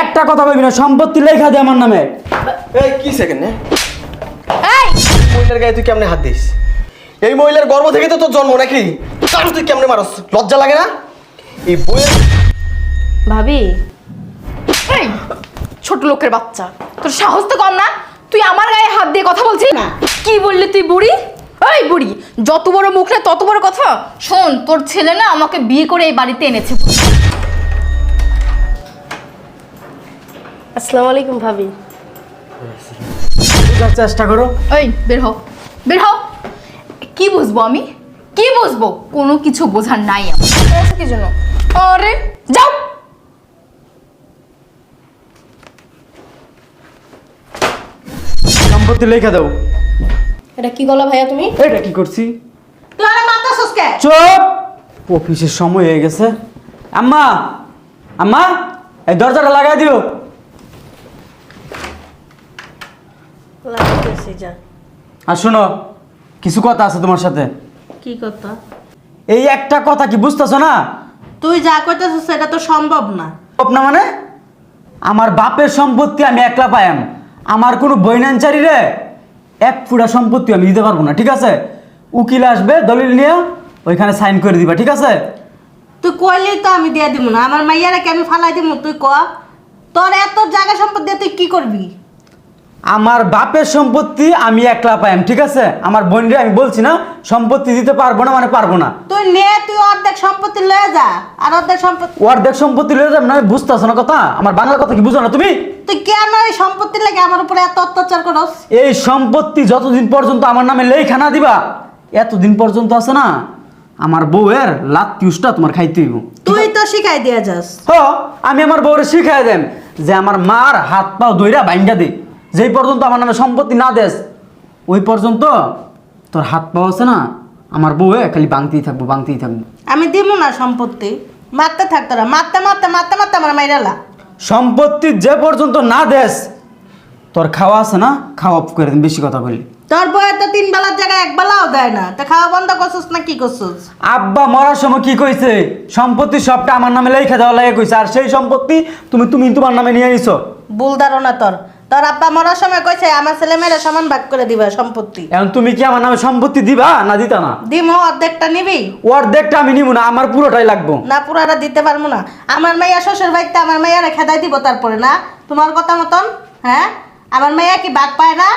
একটা কথা বলবি না সম্পত্তি লেখা দে আমার নামে। এই কি সেকেন্ড এই! মহিলার গায়ে তুই কেমনে হাত দিস? এই মহিলার গর্ভ থেকে তো তোর জন্ম নাকি? তাহলে তুই কেমনে মারস? লজ্জা লাগে না? এই বইয়ের ভাবি। এই ছোট লোকের বাচ্চা। তোর সাহস তো কম না? তুই আমার গায়ে হাত দিয়ে কথা বলছিস না? কি বললি তুই বুড়ি? এই বুড়ি যত বড় মুখ না তত বড় কথা। শোন তোর ছেলে না আমাকে বিয়ে করে এই বাড়িতে এনেছে আসসালামু আলাইকুম ভাবি। বুঝার চেষ্টা করো। এই বের হও। বের হও। কি বুঝব আমি? কি বুঝব? কোনো কিছু বোঝার নাই আমার। কি জন্য? আরে যাও। সম্পত্তি লেখা দাও। এটা কি গলা ভাইয়া তুমি? এটা কি করছি? তুই আর মারতাছস কে? চুপ! অফিসের সময় হয়ে গেছে। আম্মা আম্মা এই দরজাটা লাগাই দিও। লাগতেছি যা। আর শোনো কিছু কথা আছে তোমার সাথে। কি কথা? এই একটা কথা কি বুঝতেছো না? তুই যা কইতেছস সেটা তো সম্ভব না। সম্ভব না মানে? আমার বাপের সম্পত্তি আমি একলা পাইম আমার কোনো বৈনাঞ্চারি রে এক ফুটা সম্পত্তি আমি দিতে পারব না ঠিক আছে? উকিল আসবে দলিল নিয়ে ওইখানে সাইন করে দিবা ঠিক আছে? তুই কইলেই তো আমি দিয়ে দিব না। আমার মাইয়ারে কি আমি ফালাই দিব তুই ক? তোর এত জায়গা সম্পদ দিয়ে তুই কি করবি? আমার বাপের সম্পত্তি আমি একলা পাইম ঠিক আছে? আমার বোনরে আমি বলছি না সম্পত্তি দিতে পারব না মানে পারব না। তুই নে তুই অর্ধেক সম্পত্তি লয়ে যা আর অর্ধেক সম্পত্তি অর্ধেক সম্পত্তি লয়ে যাবে না বুঝতেছো না কথা? আমার বাংলা কথা কি বুঝো না তুমি? তুই কেন এই সম্পত্তি লাগে আমার উপরে এত অত্যাচার করস? এই সম্পত্তি যতদিন পর্যন্ত আমার নামে লেখা না দিবা এতদিন পর্যন্ত আছে না আমার বউয়ের লাত্তিউসটা তোমার খাইতে হইব। তুই তো শিখাই দিয়ে যাস। হ আমি আমার বউরে শিখাই দেন যে আমার মার হাত পাও দইরা বাইঙ্গা দে। যেই পর্যন্ত আমার নামে সম্পত্তি না দেস ওই পর্যন্ত তোর হাত পাও আছে না আমার বউয়ে খালি বাংতেই থাকব বাংতেই থাকব। আমি দিব না সম্পত্তি। মারতে থাক তোরা মারতে মারতে মারতে মারতে আমার মাইরালা সম্পত্তি যে পর্যন্ত না দেস তোর খাওয়া আছে না খাওয়া অফ করে দিন বেশি কথা বললি তোর বয়ে তো তিন বেলার জায়গায় এক বেলাও দেয় না। তা খাওয়া বন্ধ করছিস না কি করছিস? আব্বা মরার সময় কি কইছে? সম্পত্তি সবটা আমার নামে লেখা দেওয়া লাগে কইছে আর সেই সম্পত্তি তুমি তুমি তোমার নামে নিয়ে আইছো। ভুল ধারণা তোর। তোর আব্বা মরার সময় কইছে আমার ছেলে মেয়েরা সমান ভাগ করে দিবা সম্পত্তি। এখন তুমি কি আমার নামে সম্পত্তি দিবা? না দিতা না। দিমো অর্ধেকটা নিবি। অর্ধেকটা আমি নিব না আমার পুরোটাই লাগবো। না পুরাটা দিতে পারব না। আমার মেয়া শ্বশুর বাড়িতে আমার মেয়ারে খেদাই দিব তারপরে না? তোমার কথা মতন? হ্যাঁ? আমার মেয়া কি বাদ পায় না?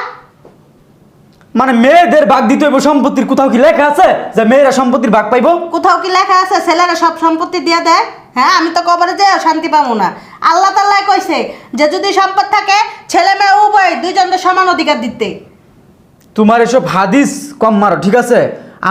মানে মেয়েদের ভাগ দিতে হইব সম্পত্তির কোথাও কি লেখা আছে যে মেয়েরা সম্পত্তির ভাগ পাইবো? কোথাও কি লেখা আছে? ছেলেরা সব সম্পত্তি দিয়ে দেয়। হ্যাঁ আমি তো কবরে যে শান্তি পাবো না। আল্লাহ তাল্লাহ কইছে যে যদি সম্পদ থাকে ছেলে মেয়ে উভয় দুইজনকে সমান অধিকার দিতে। তোমার এসব হাদিস কম মারো ঠিক আছে?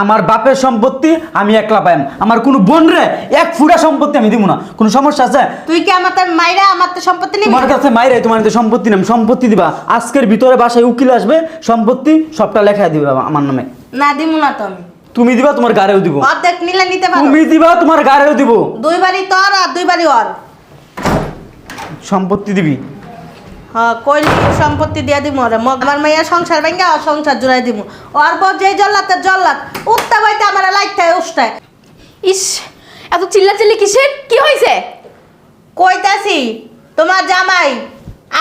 আমার বাপের সম্পত্তি আমি একলা পাইম। আমার কোনো বোন রে এক ফুটা সম্পত্তি আমি দিব না। কোনো সমস্যা আছে? তুই কি আমার তো মাইরা আমার তো সম্পত্তি নিবি? তোমার কাছে মাইরে তোমার তো সম্পত্তি নাম সম্পত্তি দিবা। আজকের ভিতরে বাসায় উকিল আসবে সম্পত্তি সবটা লেখা দিবে আমার নামে। না দিমু না তো আমি। তুমি দিবা তোমার গাড়িও দিব। অর্ধেক নিলে নিতে পারো। তুমি দিবা তোমার গাড়িও দিব। দুই বাড়ি তোর আর দুই বাড়ি ওর। সম্পত্তি দিবি। কইলি সম্পত্তি দিয়ে দিমু? ওরে মগ আমার মাইয়া সংসার ভেঙ্গা আর সংসার জুড়াই দিমু। ওর বউ যেই জল্লাতে জল্লাত উঠতে বইতে আমার লাইটটায় উঠতে ইস এত চিল্লা চিল্লি কিসের? কি হয়েছে কইতাছি তোমার জামাই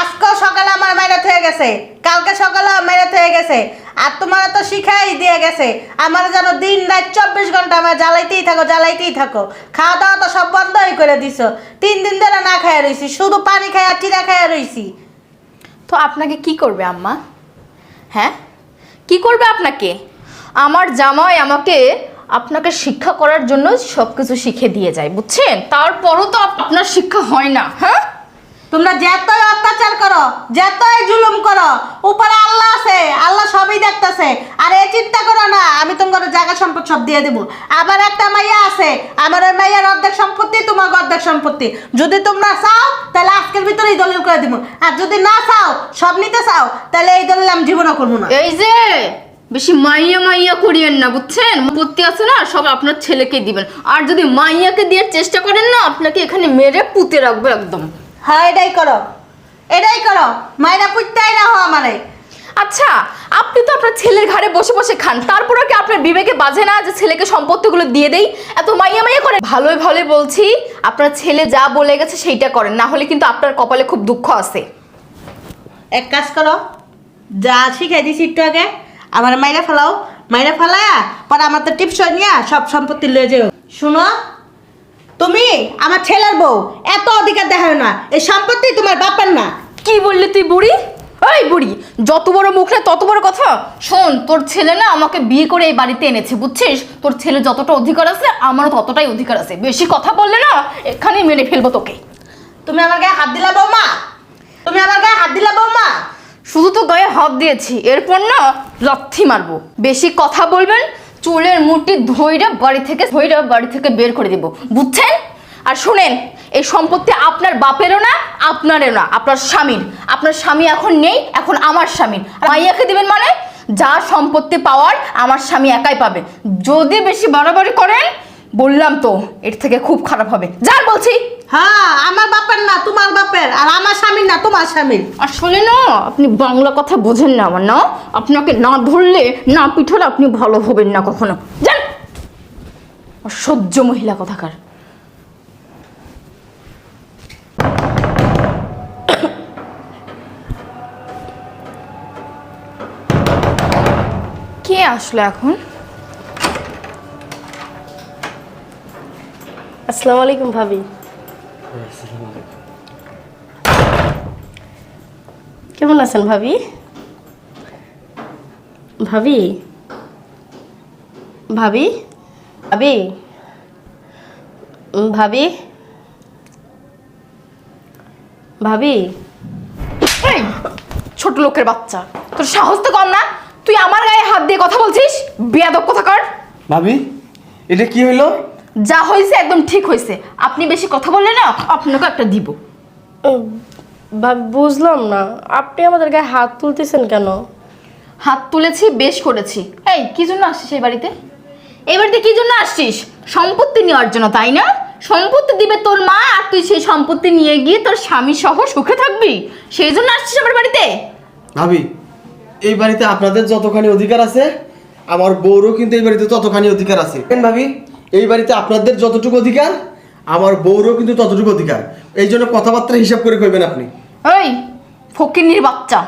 আজকে সকালে আমার মেরে হয়ে গেছে কালকে সকালে মেরে হয়ে গেছে আর তোমার তো শিখাই দিয়ে গেছে আমার যেন দিন রাত চব্বিশ ঘণ্টা আমার জ্বালাইতেই থাকো জ্বালাইতেই থাকো। খাওয়া দাওয়া তো সব বন্ধই করে দিছো। তিন দিন ধরে না খাইয়া রইছি শুধু পানি খাইয়া চিরা খাইয়া রইছি। তো আপনাকে কি করবে আম্মা? হ্যাঁ? কি করবে আপনাকে? আমার জামাই আমাকে আপনাকে শিক্ষা করার জন্য সব কিছু শিখে দিয়ে যায়, বুঝছেন? তারপরও তো আপনার শিক্ষা হয় না হ্যাঁ? তোমরা যতই অত্যাচার করো, যতই জুলুম করো, উপরে আল্লাহ আছে, আল্লাহ সবই দেখতেছে। আর এই চিন্তা করো না, আমি তোমার জায়গা সম্পদ সব দিয়ে দেবো। আবার একটা মাইয়া আছে, আমার ওই মাইয়ার অর্ধেক সম্পত্তি তোমার অর্ধেক সম্পত্তি। যদি তোমরা চাও, তাহলে আজকের ভিতরেই দলিল করে দিব। আর যদি না চাও, সব নিতে চাও, তাহলে এই দলিল আমি জীবনও করব না। এই যে, বেশি মাইয়া মাইয়া করিয়েন না, বুঝছেন? পত্তি আছে না, সব আপনার ছেলেকে দিবেন। আর যদি মাইয়াকে দেওয়ার চেষ্টা করেন না, আপনাকে এখানে মেরে পুঁতে রাখব একদম। হ্যাঁ এটাই করো। এটাই করো। মাইরা পুঁততেই না হো আমারে আচ্ছা আপনি তো আপনার ছেলের ঘাড়ে বসে বসে খান। তারপরে কি আপনার বিবেকে বাজে না যে ছেলেকে সম্পত্তিগুলো দিয়ে দেই? এত মাইয়া মাইয়া করে। ভালোই ভালোই বলছি আপনার ছেলে যা বলে গেছে সেইটা করেন। না হলে কিন্তু আপনার কপালে খুব দুঃখ আছে। এক কাজ করো যা শিখাই দিছি একটু আগে আমার মাইরা ফেলাও। মাইরা ফেলায়া পরে আমার তো টিপস নিয়ে সব সম্পত্তি লয়ে যেও। শুনো তুমি আমার ছেলের বউ এত অধিকার দেখায় না। এই সম্পত্তি তোমার বাপের না। কি বললি তুই বুড়ি? ওই বুড়ি যত বড় মুখ না তত বড় কথা। শোন তোর ছেলে না আমাকে বিয়ে করে এই বাড়িতে এনেছে বুঝছিস? তোর ছেলে যতটা অধিকার আছে আমারও ততটাই অধিকার আছে। বেশি কথা বললে না এখানেই মেরে ফেলব তোকে। তুমি আমার গায়ে হাত দিলা বৌমা? তুমি আমার গায়ে হাত দিলা বৌমা? শুধু তো গায়ে হাত দিয়েছি এরপর না লাথি মারবো। বেশি কথা বলবেন চুলের মুঠি ধইরা বাড়ি থেকে ধৈরে বাড়ি থেকে বের করে দেবো। বুঝছেন? আর শুনেন, এই সম্পত্তি আপনার বাপেরও না, আপনারও না, আপনার স্বামীর। আপনার স্বামী এখন নেই, এখন আমার স্বামীর। আর মাইয়াকে দিবেন মানে? যা সম্পত্তি পাওয়ার আমার স্বামী একাই পাবে। যদি বেশি বাড়াবাড়ি করেন বললাম তো এর থেকে খুব খারাপ হবে। যার বলছি। হ্যাঁ আমার বাপের না তোমার বাপের আর আমার স্বামীর না তোমার স্বামীর। আসলে না আপনি বাংলা কথা বোঝেন না আমার না? আপনাকে না ধরলে না পিঠলে আপনি ভালো হবেন না কখনো। যান। অসহ্য মহিলা কথাকার। কে আসলো এখন? আসসালামু আলাইকুম ভাবি। কেমন আছেন ভাবি? ভাবি? ভাবি? ভাবি? ভাবি? ভাবি? ছোট লোকের বাচ্চা তোর সাহস তো কম না? তুই আমার গায়ে হাত দিয়ে কথা বলছিস? বেয়াদব কথাকার? ভাবি এটা কি হইল? যা হয়েছে একদম ঠিক হয়েছে। আপনি বেশি কথা বললে না আপনাকে একটা দিব। বুঝলাম না। আপনি আমাদের গায়ে হাত তুলতেছেন কেন? হাত তুলেছি বেশ করেছি। এই কি জন্য আসছিস এই বাড়িতে? এই বাড়িতে কি জন্য আসছিস? সম্পত্তি নেওয়ার জন্য তাই না? সম্পত্তি দিবে তোর মা আর তুই সেই সম্পত্তি নিয়ে গিয়ে তোর স্বামী সহ সুখে থাকবি। সেই জন্য আসছিস আমার বাড়িতে? ভাবি এই বাড়িতে আপনাদের যতখানি অধিকার আছে আমার বউরও কিন্তু এই বাড়িতে ততখানি অধিকার আছে। ভাবি? এই বাড়িতে আপনাদের যতটুকু অধিকার আমার বউরও কিন্তু ততটুকু অধিকার। এই জন্য কথাবার্তা হিসাব করে কইবেন আপনি। এই ফকিন্নির বাচ্চা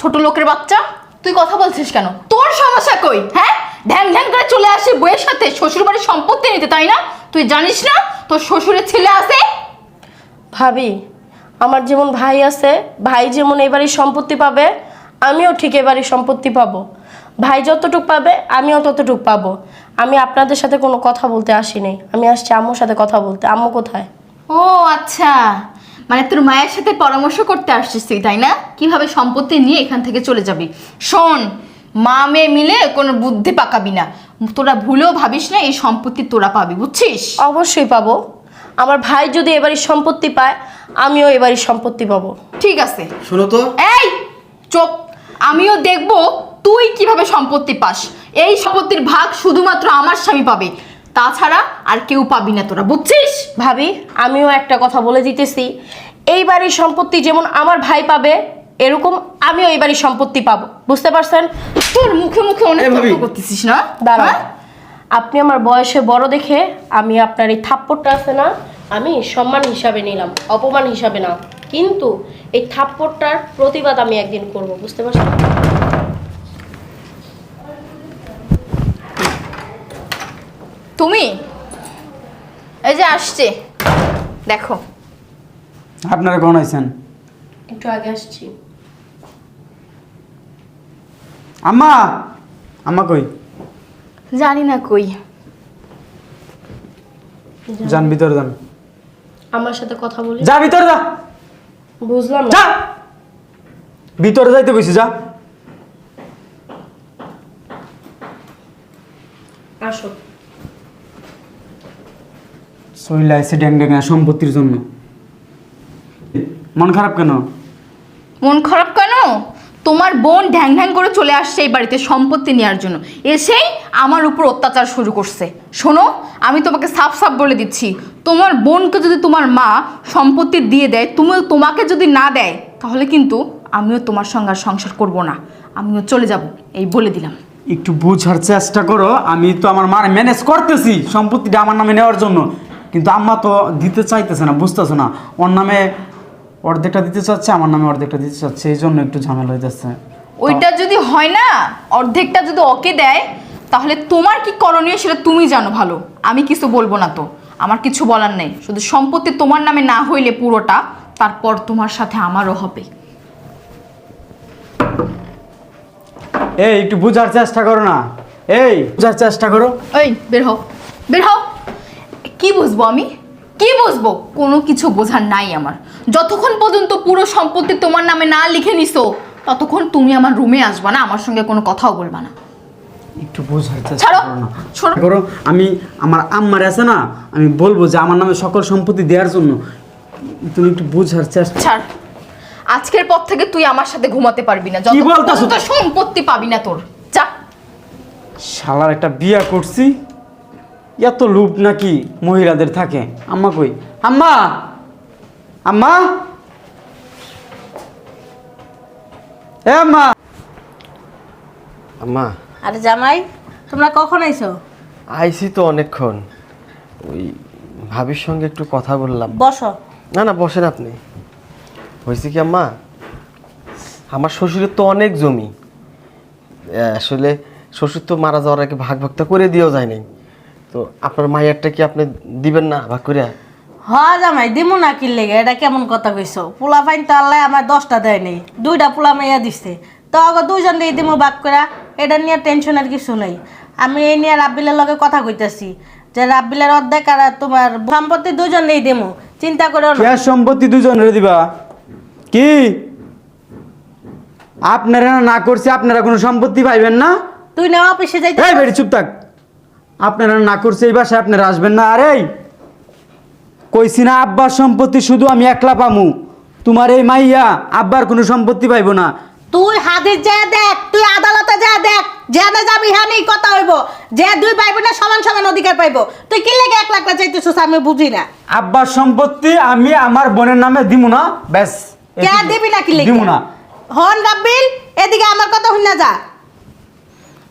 ছোট লোকের বাচ্চা তুই কথা বলছিস কেন? তোর সমস্যা কই হ্যাঁ? ধ্যান ধ্যান করে চলে আসে বইয়ের সাথে শ্বশুর বাড়ির সম্পত্তি নিতে তাই না? তুই জানিস না তোর শ্বশুরের ছেলে আছে? ভাবি আমার যেমন ভাই আছে ভাই যেমন এই বাড়ির সম্পত্তি পাবে আমিও ঠিক বাড়ির সম্পত্তি পাবো। ভাই যতটুক পাবে আমিও ততটুক পাবো। আমি আপনাদের সাথে কোনো কথা বলতে আসিনি। আমি আসছি আম্মুর সাথে কথা বলতে। আম্মু কোথায়? ও আচ্ছা। মানে তোর মায়ের সাথে পরামর্শ করতে আসছিস তুই তাই না? কীভাবে সম্পত্তি নিয়ে এখান থেকে চলে যাবি? শোন মা মেয়ে মিলে কোনো বুদ্ধি পাকাবি না। তোরা ভুলেও ভাবিস না এই সম্পত্তি তোরা পাবি বুঝছিস? অবশ্যই পাবো। আমার ভাই যদি এবারের সম্পত্তি পায় আমিও এবারের সম্পত্তি পাবো। ঠিক আছে। শোনো তো। এই চুপ। আমিও দেখব তুই কীভাবে সম্পত্তি পাস? এই সম্পত্তির ভাগ শুধুমাত্র আমার স্বামী পাবে। তাছাড়া আর কেউ পাবি না তোরা বুঝছিস? ভাবি আমিও একটা কথা বলে দিতেছি। এই বাড়ির সম্পত্তি যেমন আমার ভাই পাবে এরকম আমিও এই বাড়ির সম্পত্তি পাবো। বুঝতে পারছেন? তোর মুখে মুখে অনেক এ ভাবি। তর্ক করতেছিস না? দাঁড়ান হ্যাঁ? আপনি আমার বয়সে বড় দেখে আমি আপনার এই থাপ্পড়টা আছে না আমি সম্মান হিসাবে নিলাম অপমান হিসাবে না। কিন্তু এই থাপ্পড়টার প্রতিবাদ আমি একদিন করব বুঝতে পারছেন? তুমি? এই যে আসছে। দেখো। আপনারা কোন আইছেন একটু আগে আসছি। আম্মা! আম্মা কই? জানি না কই। যান ভিতরে যান। আমার সাথে কথা বলি। যা ভিতরে যা। বুঝলাম না। যা। ভিতরে যাইতে কইছি যা। আসো। সইলা এসে ড্যাং ড্যাং সম্পত্তির জন্য। মন খারাপ কেন? মন খারাপ কেন? তোমার বোন ঢ্যাং ঢ্যাং করে চলে আসছে এই বাড়িতে সম্পত্তি নেওয়ার জন্য। এসেই আমার উপর অত্যাচার শুরু করছে। শোনো আমি তোমাকে সাফ সাফ বলে দিচ্ছি। তোমার বোনকে যদি তোমার মা সম্পত্তি দিয়ে দেয় তুমি তোমাকে যদি না দেয় তাহলে কিন্তু আমিও তোমার সঙ্গে আর সংসার করব না। আমিও চলে যাব এই বলে দিলাম। একটু বোঝার চেষ্টা করো আমি তো আমার মার ম্যানেজ করতেছি সম্পত্তিটা আমার নামে নেওয়ার জন্য। কিন্তু আম্মা তো দিতে চাইতেছে না বুঝতেছে না। ওর নামে অর্ধেকটা দিতে চাচ্ছে আমার নামে অর্ধেকটা দিতে চাচ্ছে এই জন্য একটু ঝামেলা হয়ে যাচ্ছে ওইটা যদি হয় না অর্ধেকটা যদি ওকে দেয় তাহলে তোমার কি করণীয় সেটা তুমি জানো ভালো। আমি কিছু বলব না তো আমার কিছু বলার নেই। শুধু সম্পত্তি তোমার নামে না হইলে পুরোটা তারপর তোমার সাথে আমারও হবে। এই একটু বোঝার চেষ্টা করো না। এই বোঝার চেষ্টা করো। এই বের হও। বের হও। কি বুঝব আমি? কি বুঝব? কোনো কিছু বোঝার নাই আমার। যতক্ষণ পর্যন্ত পুরো সম্পত্তি তোমার নামে না লিখে নিছো ততক্ষণ তুমি আমার রুমে আসবা না আমার সঙ্গে কোনো কথাও বলবা না। একটু বোঝার ছাড়ো। করো আমি আমার আম্মার আছে না আমি বলব যে আমার নামে সকল সম্পত্তি দেওয়ার জন্য। তুমি একটু বোঝার চেষ্টা ছাড়। আজকের পর থেকে তুই আমার সাথে ঘুমাতে পারবি না। কি বলতাছো? তো সম্পত্তি পাবি না তোর। যা। শালার একটা বিয়া করছি এত লোভ নাকি মহিলাদের থাকে? আম্মা কই? আম্মা! আম্মা! এ আম্মা! আম্মা। আরে জামাই তোমরা কখন আইছো? আইছি তো অনেকক্ষণ। ওই ভাবির সঙ্গে একটু কথা বললাম। বসো। না না বসেন আপনি। হয়েছে কি আম্মা? আমার শ্বশুরের তো অনেক জমি। আসলে শ্বশুর তো মারা যাওয়ার আগে ভাগ ভাগটা করে দিয়েও যায় নাই। তো আপনার মায়েরটা কি আপনি দিবেন না ভাগ করে হ জামাই দিমু না কি লেগে? এটা কেমন কথা কইছো? পোলা ফাইন তো আল্লাহ আমার দশটা দেয় নেই দুইটা পোলা মাইয়া দিছে। তো আগে দুইজন দিয়ে দিমু বাক করা এটা নিয়ে টেনশনের কিছু নেই। আমি এই নিয়ে রাব্বিলের লগে কথা কইতাছি। যে রাব্বিলের অর্ধেক আর তোমার সম্পত্তি দুজন দিয়ে দিমু। চিন্তা করো না। সম্পত্তি দুজনের দিবা? কি? আপনারা না করছি আপনারা কোনো সম্পত্তি পাইবেন না? তুই না অফিসে যাইতে এই বেড়ি চুপ থাক। আপনারা না করছে এই বাসায় আপনারা আসবেন না। আরে কইছি না আব্বার সম্পত্তি শুধু আমি একলা পামু। তোমার এই মাইয়া আব্বার কোনো সম্পত্তি পাইবো না। তুই হাদির যা দেখ তুই আদালতে যা দেখ যেনে যাবি হ্যাঁ নেই কথা হইব। যে দুই পাইব না সমান সমান অধিকার পাইবো। তুই কি লেগে এক লাখ টাকা চাইতেছিস আমি বুঝি না। আব্বার সম্পত্তি আমি আমার বোনের নামে দিমু না ব্যাস। কে দিবি না কি লেগে? দিমু না। হন রাব্বিল এদিকে আমার কথা শুন না যা।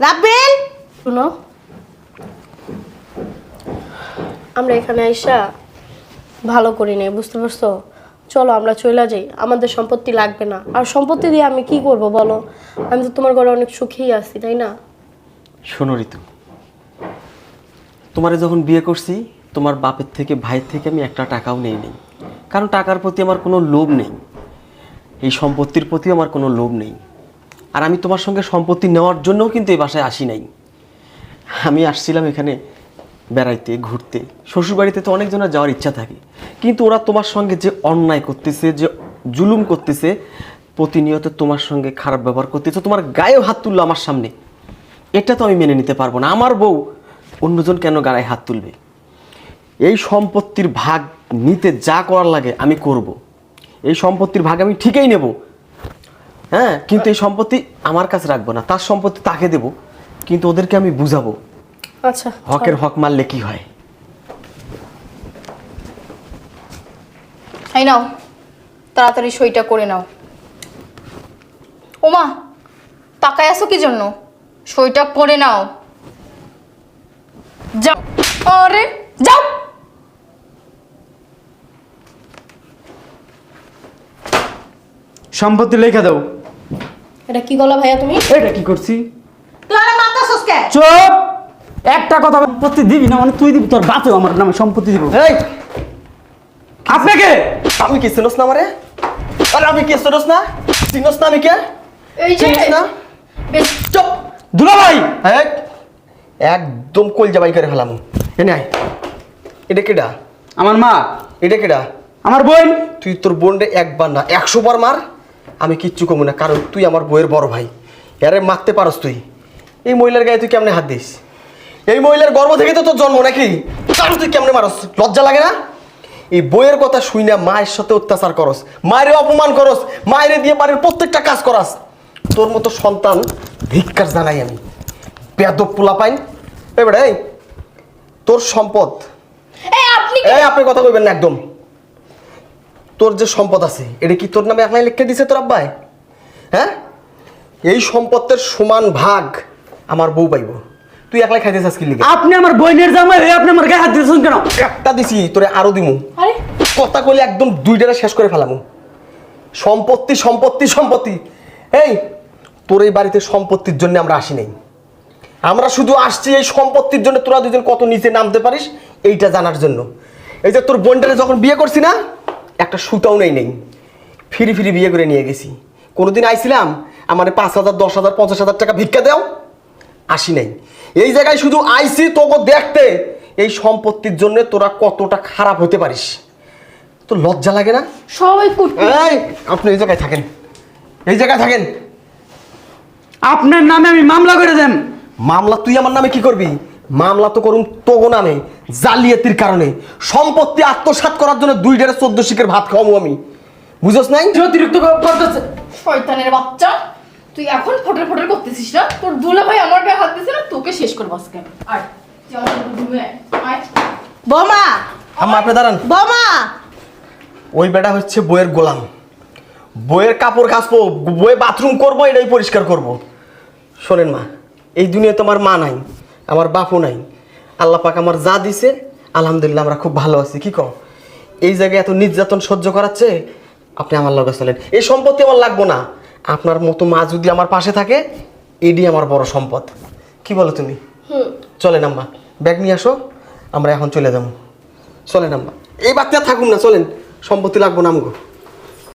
রাব্বিল শুনো। আমরা এখানে আইসা ভালো করি নাই, বুঝতে পারছ? চলো, আমরা চলে যাই। আমাদের সম্পত্তি লাগবে না। আর সম্পত্তি দিয়ে আমি কি করব বলো? আমি তো তোমার ঘরে অনেক সুখেই আছি, তাই না? শোনো ঋতু, তোমারে যখন বিয়ে করছি, তোমার বাপের থেকে, ভাইয়ের থেকে আমি একটা টাকাও নেই নেই। কারণ টাকার প্রতি আমার কোনো লোভ নেই। এই সম্পত্তির প্রতি আমার কোনো লোভ নেই। আর আমি তোমার সঙ্গে সম্পত্তি নেওয়ার জন্যও কিন্তু এই বাসায় আসি নাই। আমি আসছিলাম এখানে বেড়াইতে, ঘুরতে। শ্বশুরবাড়িতে তো অনেকজনের যাওয়ার ইচ্ছা থাকে। কিন্তু ওরা তোমার সঙ্গে যে অন্যায় করতেছে, যে জুলুম করতেছে, প্রতিনিয়ত তোমার সঙ্গে খারাপ ব্যবহার করতেছে, তোমার গায়েও হাত তুললো আমার সামনে। এটা তো আমি মেনে নিতে পারব না। আমার বউ অন্যজন কেন গায়ে হাত তুলবে? এই সম্পত্তির ভাগ নিতে যা করার লাগে আমি করব। এই সম্পত্তির ভাগ আমি ঠিকই নেব। হ্যাঁ কিন্তু এই সম্পত্তি আমার কাছে রাখব না। তার সম্পত্তি তাকে দেব। কিন্তু ওদেরকে আমি বুঝাবো। আচ্ছা হকের হক মারলে কি হয়? এই নাও তাড়াতাড়ি সইটা করে নাও। ওমা তাকায় আছো কি জন্য? সইটা করে নাও। যাও। আরে যাও। সম্পত্তি লেখা দাও। এটা কি গলা ভাইয়া তুমি? এটা কি করছি? মাথা চুপ! একটা কথা সম্পত্তি দিবি না মানে তুই দিবি তোর বাপেও আমার নামে সম্পত্তি দিব। এই! আপনাকে আমি কি চিনোস না আমারে? আরে আমি কি চিনোস না? চিনোস না আমি কে? এই যে চিনিস না? বেশ। চুপ! দুলা ভাই হ্যাঁ একদম কল জাবাই করে ফেলাম। এনে আয়। এটা কেডা? আমার মা। এটা কেডা? আমার বোন। তুই তোর বোনরে একবার না একশো বার মার। আমি কিচ্ছু কমু না কারণ তুই আমার বইয়ের বড় ভাই। এরে মারতে পারস তুই। এই মহিলার গায়ে তুই কেমনে হাত দিস? এই মহিলার গর্ভ থেকে তো তোর জন্ম নাকি? তাহলে তুই কেমনে মারস? লজ্জা লাগে না? এই বইয়ের কথা শুই না মায়ের সাথে অত্যাচার করস মায়ের অপমান করস মায়ের দিয়ে বাড়ির প্রত্যেকটা কাজ করাস। তোর মতো সন্তান ধিক্কার জানাই আমি। বেদব পোলা পাইন এবারে এই তোর সম্পদ। এই আপনি কথা কইবেন না একদম। তোর যে সম্পদ আছে এটা কি তোর নামে একলাই লিখে দিছে তোর আব্বাই? হ্যাঁ? এই সম্পত্তির সমান ভাগ আমার বউ পাইব। তুই একলাই খাইতে চাস কি লিগে? আপনি আমার বইনের জামাই হয়ে আপনি আমার গায়ে হাত দিয়েছেন কেন? একটা দিছি তোরে আরও দিমু। আরে। কথা কইলে একদম দুইটারে শেষ করে ফেলামু। সম্পত্তি সম্পত্তি সম্পত্তি। এই তোর এই বাড়িতে সম্পত্তির জন্য আমরা আসি নাই। আমরা শুধু আসছি এই সম্পত্তির জন্য তোরা দুজন কত নিচে নামতে পারিস এইটা জানার জন্য। এই যে তোর বোনটারে যখন বিয়ে করছি না একটা সুতাও নেই নেই। ফিরি ফিরি বিয়ে করে নিয়ে গেছি। কোনোদিন আইছিলাম আমার পাঁচ হাজার দশ হাজার পঞ্চাশ হাজার টাকা ভিক্ষা দাও। আসি নাই। এই জায়গায় শুধু আইসি তোকে দেখতে। এই সম্পত্তির জন্য তোরা কতটা খারাপ হতে পারিস। তো লজ্জা লাগে না? সবাই এই আপনি এই জায়গায় থাকেন। এই জায়গায় থাকেন। আপনার নামে আমি মামলা করে দেন। মামলা তুই আমার নামে কি করবি? মামলা তো করুন তোগো নামে জালিয়াতির কারণে। সম্পত্তি আত্মসাৎ করার জন্য দুই ডেরে চোদ্দ শিখের ভাত খাওয়াবো আমি। বুঝোস নাই? অতিরিক্ত করতেছে। শয়তানের বাচ্চা। তুই এখন ফটর ফটর করতেছিস না? তোর দুলা ভাই আমার গায়ে হাত দিছে না তোকে শেষ করব আজকে। আর তুই আমার রুমে আয়। আয় আম্মা আপনি দাঁড়ান। বোমা! ওই বেটা হচ্ছে বইয়ের গোলাম। বইয়ের কাপড় কাচবো বইয়ে বাথরুম করব এটাই পরিষ্কার করব। শোনেন মা এই দুনিয়াতে আমার মা নাই আমার বাপও নাই। আল্লাহ পাক আমার যা দিছে আলহামদুলিল্লাহ আমরা খুব ভালো আছি। কি কও? এই জায়গায় এত নির্যাতন সহ্য করাচ্ছে আপনি আমার লগে চলেন। এই সম্পত্তি আমার লাগবো না। আপনার মতো মা যদি আমার পাশে থাকে এডি আমার বড় সম্পদ। কি বলো তুমি? চলেন আম্মা ব্যাগ নিয়ে আসো আমরা এখন চলে যাব। চলেন আম্মা। এই বাচ্চা থাকুন না চলেন। সম্পত্তি লাগবো না আমগো।